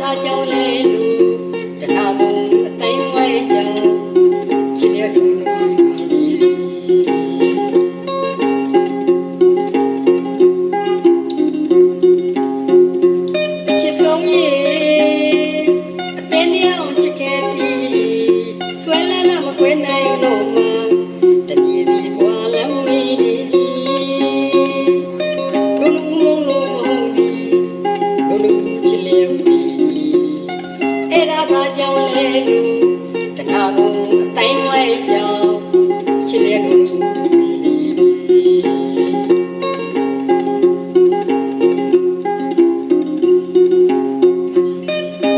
ကကြောင့်လဲလူတနာမှုအသိဝဲကြချစ်တဲ့လူချစ်ဆုံးရေအသိနဲ့အောင်ချစ်ခဲ့ပြီဆွဲလန်းမကွဲနိုင်တော့မှတပြေပြေကွာလမ်းဝေးနေပြီလုံးလုံးမုံလုံးမဟုတ်ပြီလုံးလုံးချစ်လေ ဘာကြောင့်လဲလူတနာကိုအတိုင်းဝဲကြောင်ရှင်းလဲလို့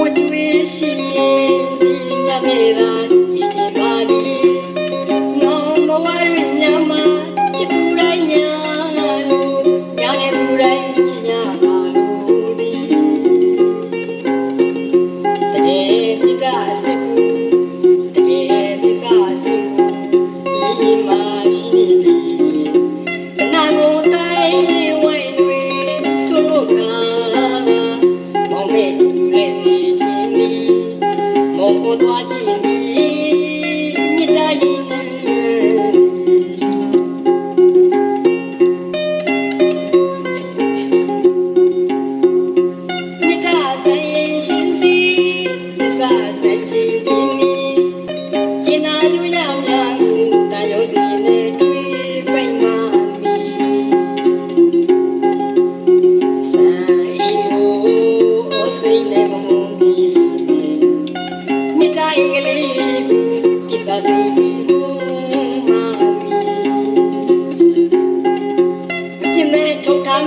ဝတ်ကျွေးရှိရင်ဒီမြတ်နေတာ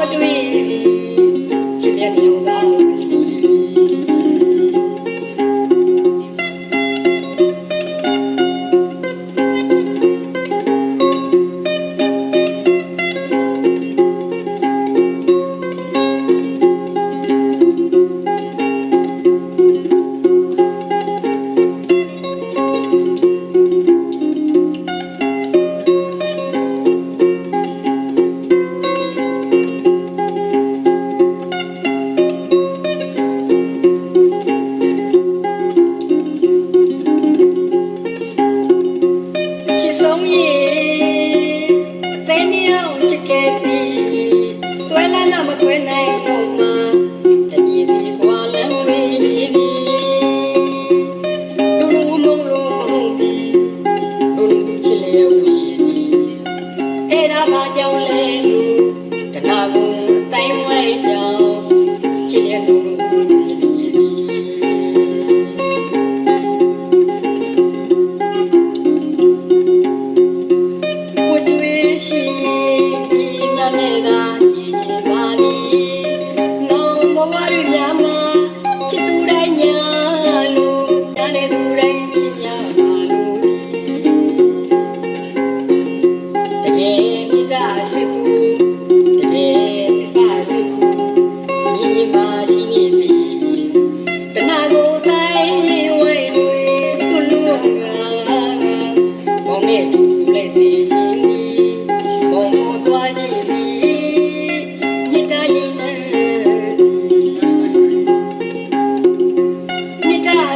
between. လေးကိုတနာကို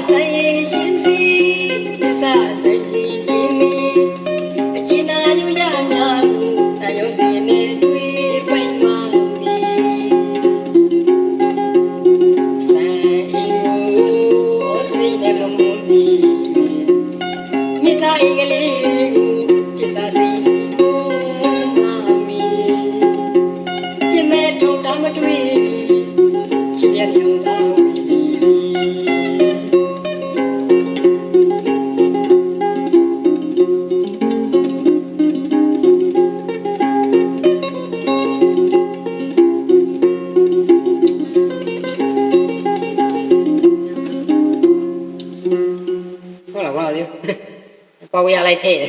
在心碎。 วิทยาลัยเทศ